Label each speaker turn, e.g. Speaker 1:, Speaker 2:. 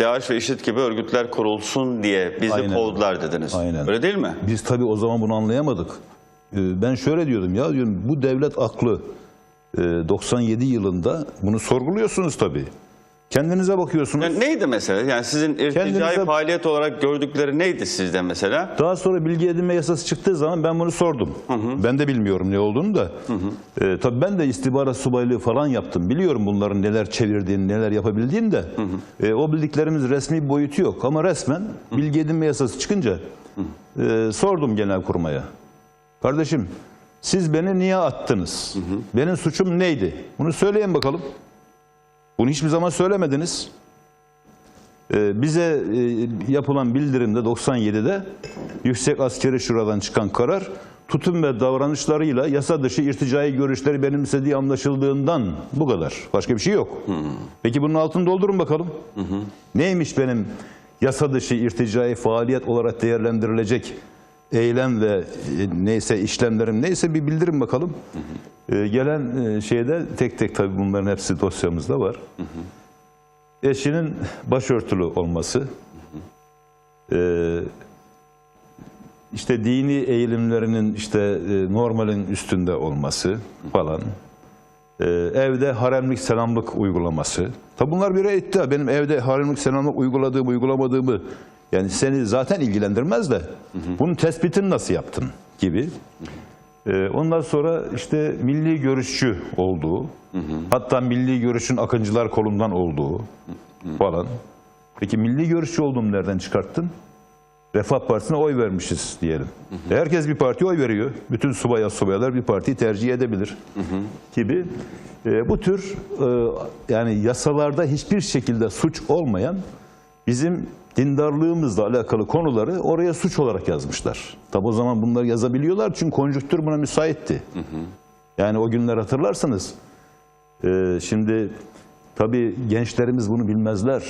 Speaker 1: DAEŞ ve IŞİD gibi örgütler kurulsun diye bizi
Speaker 2: Aynen.
Speaker 1: kovdular dediniz.
Speaker 2: Aynen.
Speaker 1: Öyle değil mi?
Speaker 2: Biz tabii o zaman bunu anlayamadık. Ee, Ben şöyle diyordum ya diyorum bu devlet aklı e, 97 yılında bunu sorguluyorsunuz tabii. Kendinize bakıyorsunuz.
Speaker 1: Yani neydi mesela? Yani sizin irticai
Speaker 2: Kendinize-
Speaker 1: faaliyet olarak gördükleri neydi sizde mesela?
Speaker 2: Daha sonra bilgi edinme yasası çıktığı zaman ben bunu sordum. Ben de bilmiyorum ne olduğunu da. Ee, tabii ben de istihbarat subaylığı falan yaptım. Biliyorum bunların neler çevirdiğini, neler yapabildiğini de. Ee, o bildiklerimiz resmi boyutu yok. Ama resmen bilgi edinme yasası çıkınca e, sordum genelkurmaya. Kardeşim siz beni niye attınız? Benim suçum neydi? Bunu söyleyin bakalım. Bunu hiçbir zaman söylemediniz. Ee, bize e, yapılan bildirimde 97'de Yüksek Askeri Şura'dan çıkan karar tutum ve davranışlarıyla yasa dışı irticai görüşleri benimsediği anlaşıldığından bu kadar. Başka bir şey yok. Peki bunun altını doldurun bakalım. Neymiş benim yasa dışı irticai faaliyet olarak değerlendirilecek eylem ve e, neyse işlemlerim neyse bir bildirin bakalım. Ee, gelen e, şeyde tek tek tabii bunların hepsi dosyamızda var eşinin başörtülü olması, eee, işte dini eğilimlerinin işte e, normalin üstünde olması falan, eee, evde haremlik selamlık uygulaması. Tabi bunlar bir iddia. Benim evde haremlik selamlık uyguladığımı, uygulamadığımı yani seni zaten ilgilendirmez de bunun tespitini nasıl yaptın gibi. Ee, Ondan sonra işte milli görüşçü olduğu, hatta milli görüşün akıncılar kolundan olduğu falan. Peki milli görüşçü olduğumu nereden çıkarttın? Refah Partisi'ne oy vermişiz diyelim. E, Herkes bir partiye oy veriyor. Bütün subaya subaylar bir partiyi tercih edebilir gibi. E, bu tür e, yani yasalarda hiçbir şekilde suç olmayan bizim dindarlığımızla alakalı konuları oraya suç olarak yazmışlar. Tabi o zaman bunları yazabiliyorlar çünkü konjüktür buna müsaitti. Yani o günler hatırlarsınız. e, şimdi tabii gençlerimiz bunu bilmezler.